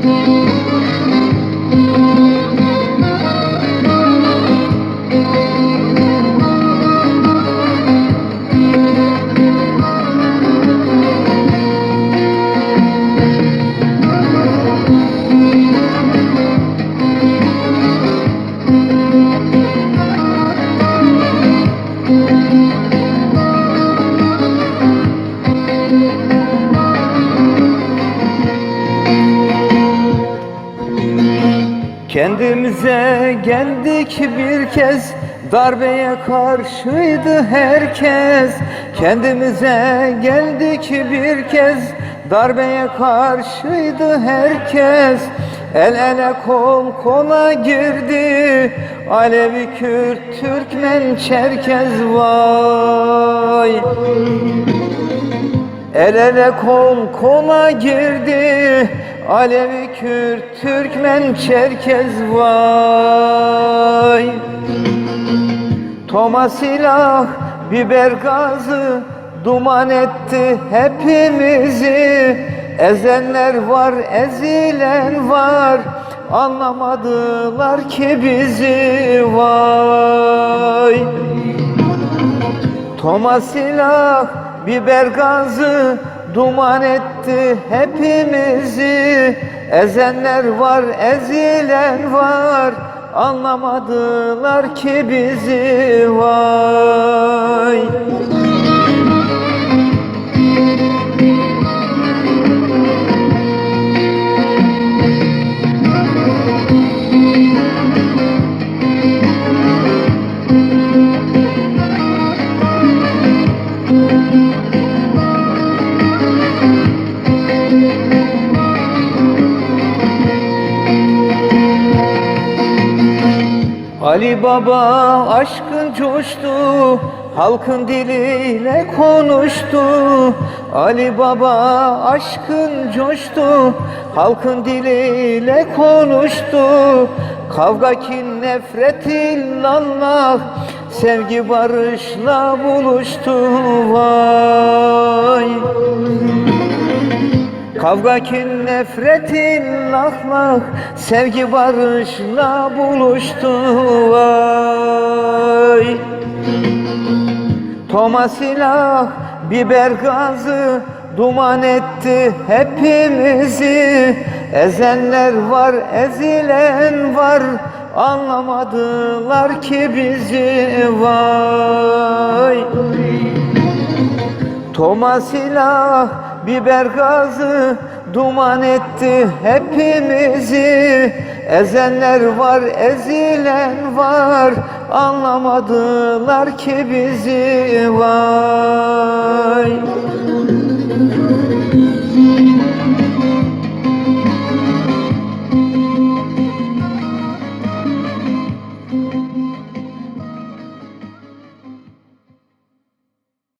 Thank you. Kendimize geldik bir kez Darbeye karşıydı herkes. Kendimize geldik bir kez Darbeye karşıydı herkes. El ele kol kola girdi Alevi, Kürt, Türkmen, Çerkez vay El ele kol kola girdi Alevi, Kürt, Türkmen, Çerkez vay. Toma silah, biber gazı Duman etti hepimizi. Ezenler var, ezilen var Anlamadılar ki bizi vay. Toma silah, biber gazı duman etti hepimizi. Ezenler var, ezilen var. Anlamadılar ki bizi. Vay Ali Baba aşkın coştu Halkın diliyle konuştu. Ali Baba aşkın coştu Halkın diliyle konuştu. Kavga kin nefret illallah Sevgi barışla buluştu vay. Kavga kin nefretin lahlah Sevgi barışla buluştu vay. Toma silah, biber gazı Duman etti hepimizi. Ezenler var, ezilen var Anlamadılar ki bizi vay. Toma silah, biber gazı duman etti hepimizi. Ezenler var, ezilen var. Anlamadılar ki bizi vay